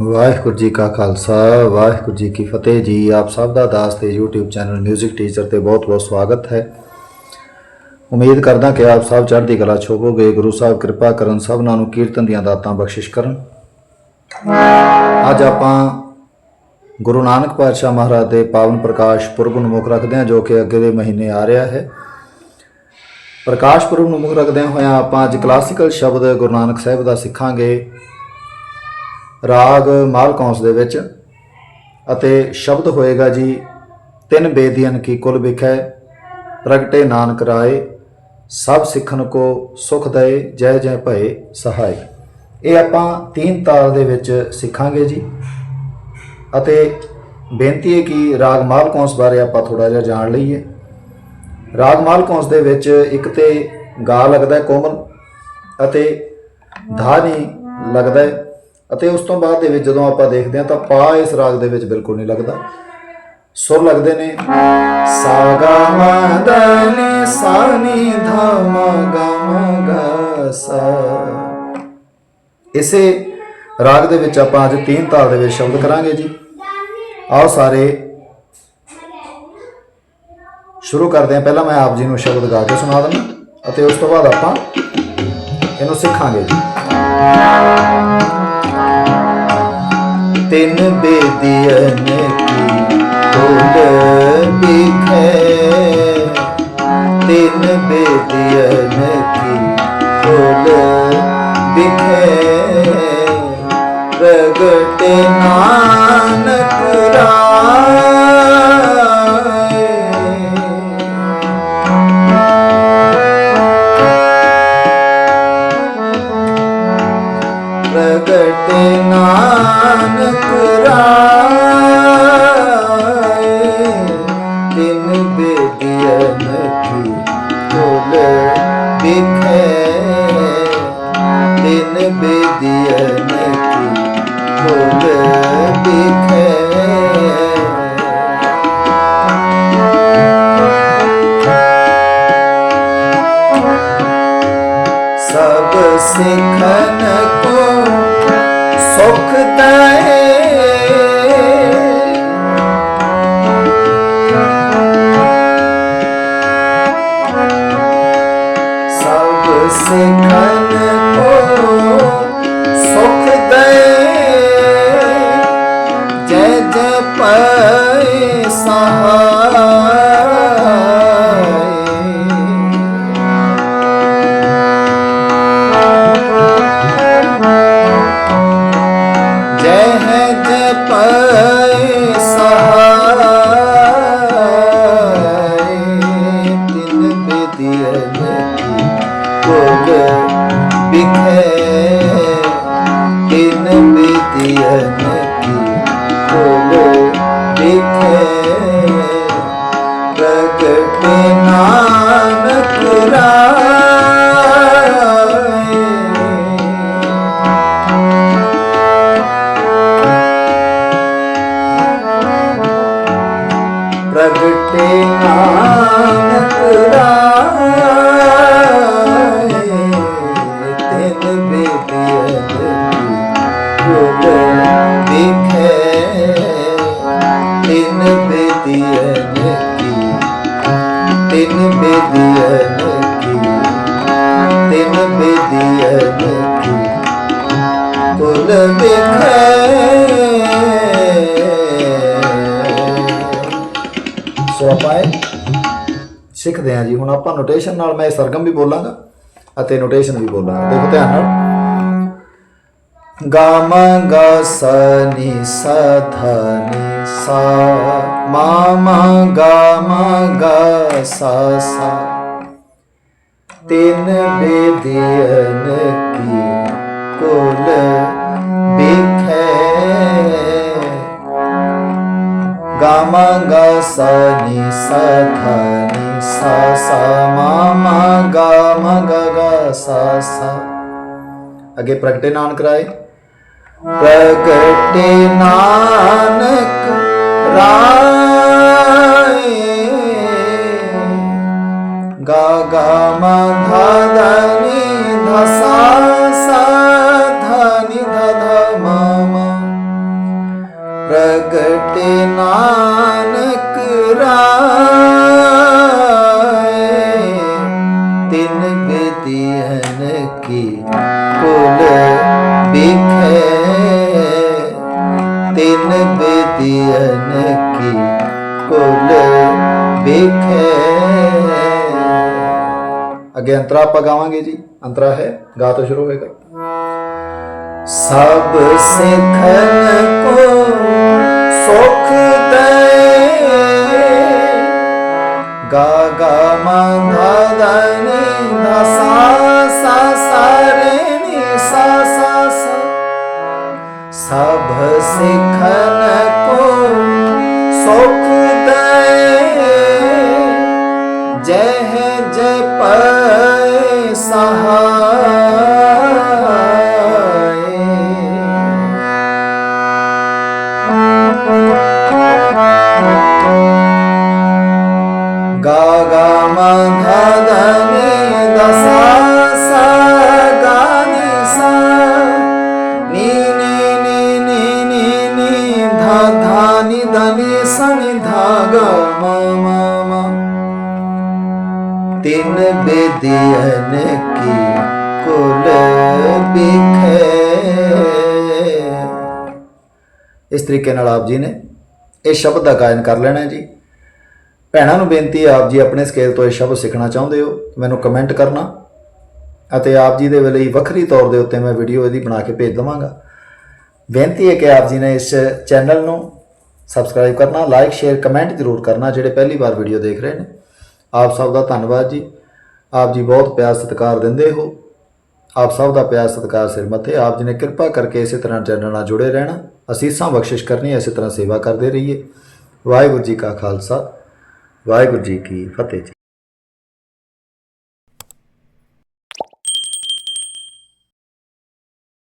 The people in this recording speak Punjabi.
ਵਾਹਿਗੁਰੂ ਜੀ ਕਾ ਖਾਲਸਾ, ਵਾਹਿਗੁਰੂ ਜੀ ਕੀ ਫਤਿਹ ਜੀ। ਆਪ ਸਭ ਦਾ ਦਾਸ ਤੇ YouTube ਚੈਨਲ 뮤직 ਟੀਚਰ ਤੇ ਬਹੁਤ-ਬਹੁਤ ਸਵਾਗਤ ਹੈ। ਉਮੀਦ ਕਰਦਾ ਕਿ ਆਪ ਸਭ ਚੜ੍ਹਦੀ ਕਲਾ ਚ ਗੁਰੂ ਸਾਹਿਬ ਕਿਰਪਾ ਕਰਨ ਸਭਨਾਂ ਨੂੰ ਕੀਰਤਨ ਦੀਆਂ ਦਾਤਾਂ ਬਖਸ਼ਿਸ਼ ਕਰਨ। ਅੱਜ ਆਪਾਂ ਗੁਰੂ ਨਾਨਕ ਪਾਤਸ਼ਾਹ ਮਹਾਰਾਜ ਦੇ ਪਾਵਨ ਪ੍ਰਕਾਸ਼ ਪੁਰਬ ਨੂੰ ਮੁੱਖ ਰੱਖਦੇ ਹਾਂ, ਜੋ ਕਿ ਅੱਗੇ ਦੇ ਮਹੀਨੇ ਆ ਰਿਹਾ ਹੈ। ਪ੍ਰਕਾਸ਼ ਪੁਰਬ ਨੂੰ ਮੁੱਖ ਰੱਖਦਿਆਂ ਹੋਇਆਂ ਆਪਾਂ ਅੱਜ ਕਲਾਸੀਕਲ ਸ਼ਬਦ ਗੁਰੂ ਨਾਨਕ ਸਾਹਿਬ ਦਾ ਸਿੱਖਾਂਗੇ। ਰਾਗ ਮਾਲਕੌਂਸ ਦੇ ਵਿੱਚ ਅਤੇ ਸ਼ਬਦ ਹੋਏਗਾ ਜੀ, ਤਿੰਨ ਬੇਦੀਆਂ ਕੀ ਕੁਲ ਵਿਖੈ, ਪ੍ਰਗਟੇ ਨਾਨਕ ਰਾਏ, ਸਭ ਸਿੱਖਣ ਕੋ ਸੁਖ ਦਏ, ਜੈ ਜੈ ਭਏ ਸਹਾਈ ਇਹ ਆਪਾਂ ਤੀਨ ਤਾਲ ਦੇ ਵਿੱਚ ਸਿੱਖਾਂਗੇ ਜੀ। ਅਤੇ ਬੇਨਤੀ ਹੈ ਕਿ ਰਾਗ ਮਾਲਕੌਂਸ ਬਾਰੇ ਆਪਾਂ ਥੋੜਾ ਜਿਹਾ ਜਾਣ ਲਈਏ। ਰਾਗ ਮਾਲਕੌਂਸ ਦੇ ਵਿੱਚ ਇੱਕ ਤੇ ਗਾ ਲੱਗਦਾ ਕੋਮਲ ਅਤੇ ਧਾ ਨਹੀਂ ਲੱਗਦਾ ਅਤੇ ਉਸ ਤੋਂ ਬਾਅਦ ਦੇ ਵਿੱਚ ਜਦੋਂ ਆਪਾਂ ਦੇਖਦੇ ਹਾਂ ਤਾਂ ਪਾ ਇਸ ਰਾਗ ਦੇ ਵਿੱਚ ਬਿਲਕੁਲ ਨਹੀਂ ਲੱਗਦਾ। ਸੁਰ ਲੱਗਦੇ ਨੇ ਸਾ ਗਾ ਮਾ ਦ ਨੀ ਸਾ ਨੀ ਧਾ ਮਾ ਗਾ ਮਾ ਗਾ ਸਾ। ਇਸੇ ਰਾਗ ਦੇ ਵਿੱਚ ਆਪਾਂ ਅੱਜ ਤੀਨ ਤਾਲ ਦੇ ਵਿੱਚ ਸ਼ਬਦ ਕਰਾਂਗੇ ਜੀ। ਆਓ ਸਾਰੇ ਸ਼ੁਰੂ ਕਰਦੇ ਹਾਂ। ਪਹਿਲਾਂ ਮੈਂ ਆਪ ਜੀ ਨੂੰ ਸ਼ਬਦ ਗਾ ਕੇ ਸੁਣਾ ਦਿੰਦਾ ਅਤੇ ਉਸ ਤੋਂ ਬਾਅਦ ਆਪਾਂ ਇਹਨੂੰ ਸਿੱਖਾਂਗੇ ਜੀ। ਤਿੰਨ ਬੇਦੀਆਂ ਕੀ ਤੋਲ ਵਿਖੇ ਤਿੰਨ ਬੇਦੀਆਂ ਕੀ ਤੋਲ ਵਿਖੇ ਪ੍ਰਗਟੇ ਨਾਨਕ ਨਾਨਕ ਸੁਖ ਦਏ। ਸਭ ਸਿੱਖਨ ਕੋ ਸੁਖ ਦਏ। ਜੈ ਜੈ ਪੈ ਕੁਲ ਸੋ ਆਪਾਂ ਸਿੱਖਦੇ ਹਾਂ ਜੀ। ਹੁਣ ਆਪਾਂ ਨੋਟੇਸ਼ਨ ਨਾਲ ਮੈਂ ਸਰਗਮ ਵੀ ਬੋਲਾਂਗਾ ਅਤੇ ਨੋਟੇਸ਼ਨ ਵੀ ਬੋਲਾਂਗਾ। ਦੇਖੋ ਧਿਆਨ ਨਾਲ। ਗਾ, ਮਾ, ਗਾ, ਸਾ, ਨੀ, ਸਾ, ਧਾ, ਨੀ, ਸਾ। ਮਾ ਮਾ, ਗਾ ਮਾ, ਗਾ, ਸਾ ਸਾ। ਤਿੰਨ ਬੇਦੀਨ ਕੀ ਕੁਲ गमगसनि सखनि स नि स धनि स म गम नानक राय अगे प्रगते ना प्रगति धनि धसा ਬਿਖੇ ਅੱਗੇ ਅੰਤਰਾ ਆਪਾਂ ਗਾਵਾਂਗੇ ਜੀ। ਅੰਤਰਾ ਹੈ, ਗਾ ਤੋਂ ਸ਼ੁਰੂ ਹੋਏਗਾ। ਸਭ ਸਿੱਖਨ ਕੋ ਸੁਖ ਦੇ ਗਾ ਗਾ, ਮਾ, ਧਾ ਧਾ ਸਾ ਸਾ ਨੀ ਸਾ ਸਾ। ਸਭ ਸਿੱਖਨ ਕੋ ਧਾ ਨੀ ਧਾ ਨੀ ਸਾ ਨੀ ਧਾ ਗਾ ਮਾ ਬਿਖੇ ਇਸ ਤਰੀਕੇ ਨਾਲ ਆਪ ਜੀ ਨੇ ਇਹ ਸ਼ਬਦ ਦਾ ਗਾਇਨ ਕਰ ਲੈਣਾ ਜੀ। ਭੈਣਾਂ ਨੂੰ ਬੇਨਤੀ ਹੈ ਆਪ ਜੀ ਆਪਣੇ ਸਕੇਲ ਤੋਂ ਇਹ ਸ਼ਬਦ ਸਿੱਖਣਾ ਚਾਹੁੰਦੇ ਹੋ, ਮੈਨੂੰ ਕਮੈਂਟ ਕਰਨਾ ਅਤੇ ਆਪ ਜੀ ਦੇ ਲਈ ਵੱਖਰੀ ਤੌਰ ਦੇ ਉੱਤੇ ਮੈਂ ਵੀਡੀਓ ਇਹਦੀ ਬਣਾ ਕੇ ਭੇਜ ਦਵਾਂਗਾ। ਬੇਨਤੀ ਹੈ ਕਿ ਆਪ ਜੀ ਨੇ ਇਸ ਚੈਨਲ ਨੂੰ ਸਬਸਕ੍ਰਾਈਬ ਕਰਨਾ ਲਾਈਕ ਸ਼ੇਅਰ ਕਮੈਂਟ ਜ਼ਰੂਰ ਕਰਨਾ, ਜਿਹੜੇ ਪਹਿਲੀ ਵਾਰ ਵੀਡੀਓ ਦੇਖ ਰਹੇ ਨੇ। ਆਪ ਸਭ ਦਾ ਧੰਨਵਾਦ ਜੀ। ਆਪ ਜੀ ਬਹੁਤ ਪਿਆਰ ਸਤਿਕਾਰ ਦਿੰਦੇ ਹੋ। ਆਪ ਸਭ ਦਾ ਪਿਆਰ ਸਤਿਕਾਰ ਸਿਰ ਮੱਥੇ। ਆਪ ਜੀ ਨੇ ਕਿਰਪਾ ਕਰਕੇ ਇਸੇ ਤਰ੍ਹਾਂ ਚੈਨਲ ਨਾਲ ਜੁੜੇ ਰਹਿਣਾ। ਅਸੀਸਾਂ ਬਖਸ਼ਿਸ਼ ਕਰਨੀ, ਇਸੇ ਤਰ੍ਹਾਂ ਸੇਵਾ ਕਰਦੇ ਰਹੀਏ। ਵਾਹਿਗੁਰੂ ਜੀ ਕਾ ਖਾਲਸਾ। ਵਾਹਿਗੁਰੂ ਜੀ ਕੀ ਫਤਿਹ ਜੀ।